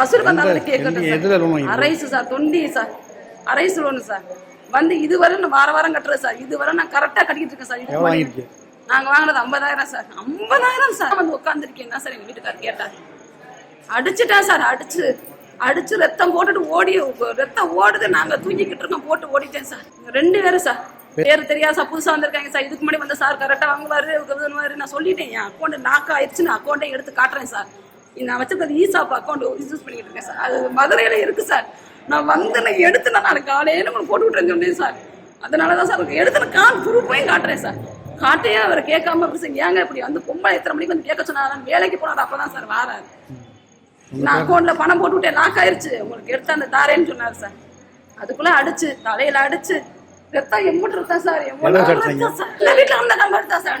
கேட்கட்டும் loan sir. வாங்கிருக்கீங்க? அரைசு சார் தொண்டி சார். அரைசு லோனு சார். வந்து இதுவரை நான் வார வாரம் கட்டுறேன் சார். இதுவரை நான் கரெக்டாக கட்டிக்கிட்டு இருக்கேன் சார். இதுக்கு எவ்வளோ முன்னாடி- வாங்கியிருக்கீங்க நாங்க வாங்கினது ஐம்பதாயிரம் சார். ஐம்பதாயிரம் சார். வந்து உட்காந்துருக்கேன் சார் எங்க வீட்டுக்காரர் கேட்டார் அடிச்சுட்டேன் சார். அடிச்சு அடிச்சு ரத்தம் போட்டுட்டு ஓடி ரத்தம் ஓடுது. நாங்க தூங்கிக்கிட்டு இருக்கோம். போட்டு ஓடிட்டேன் சார். ரெண்டு பேரும் சார். பேர்? தெரியாது சார். புதுசா வந்திருக்காங்க சார். இதுக்கு முன்னாடி வந்த சார் கரெக்டா வாங்குவாரு நான் சொல்லிட்டேன். என் அக்கௌண்ட் நாக் ஆயிடுச்சு நான் அக்கௌண்ட்டை எடுத்து காட்டுறேன் சார். நான் வச்சிருக்கிறது ஈசாப் அக்கௌண்ட் யூஸ் பண்ணிக்கிட்டு இருக்கேன் சார் அது மதுரையில இருக்கு சார் நான் வந்து நான் எடுத்து நான் நாளைக்கு காலையில உங்களுக்கு போட்டு விட்டுறேன்னு சொன்னேன் சார் அதனால தான் சார் எடுத்து நான் கால் ப்ரூஃபையும் காட்டுறேன் சார் காட்டையே அவர் கேட்காம அப்படி சார் ஏங்க இப்படி வந்து பொம்பளை எத்தனை மணிக்கு வந்து கேட்க சொன்னாரு? வேலைக்கு போனாரு அப்பதான் சார் வாராரு. நான் அக்கௌண்ட்ல பணம் போட்டு விட்டேன் லாக் ஆயிருச்சு. உங்களுக்கு எடுத்து அந்த தாரேன்னு சொன்னாரு சார் அதுக்குள்ள அடிச்சு தலையில அடிச்சு ரத்தம் எம்பிட்டு ரத்தம் சார் எவ்வளவு ரத்தம்? சார் இல்ல, வீட்டுல வந்த நம்பர் தான் சார்